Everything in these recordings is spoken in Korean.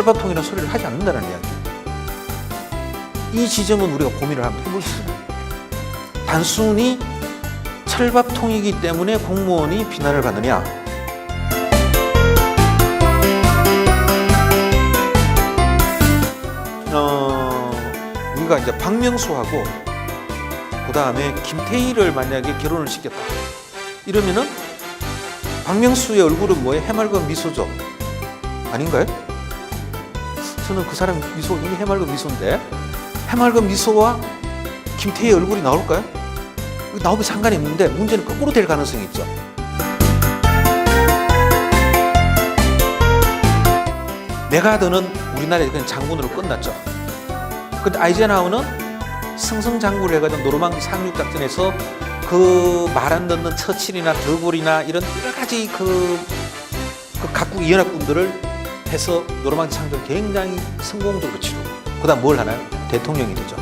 철밥통이라는 소리를 하지 않는다는 이야기. 이 지점은 우리가 고민을 한번 해볼 수 있습니다. 단순히 철밥통이기 때문에 공무원이 비난을 받느냐? 어, 우리가 이제 박명수하고 그 다음에 김태희를 만약에 결혼을 시켰다. 이러면은 박명수의 얼굴은 뭐예요? 해맑은 미소죠. 아닌가요? 저는 그 사람 미소 이미 해맑은 미소인데 해맑은 미소와 김태희 얼굴이 나올까요? 나오면 상관이 없는데 문제는 거꾸로 될 가능성이 있죠. 메가드는 우리나라에 그냥 장군으로 끝났죠. 근데 아이젠하우는 승승장구를 해가지고 노르망디 상륙 작전에서 그 말 안 듣는 처칠이나 더블이나 이런 여러 가지 그, 그 각국 연합군들을 해서 상륙을 굉장히 성공적으로 치르고 그 다음 뭘 하나요? 대통령이 되죠.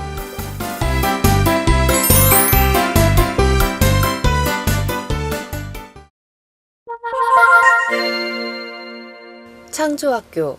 창조학교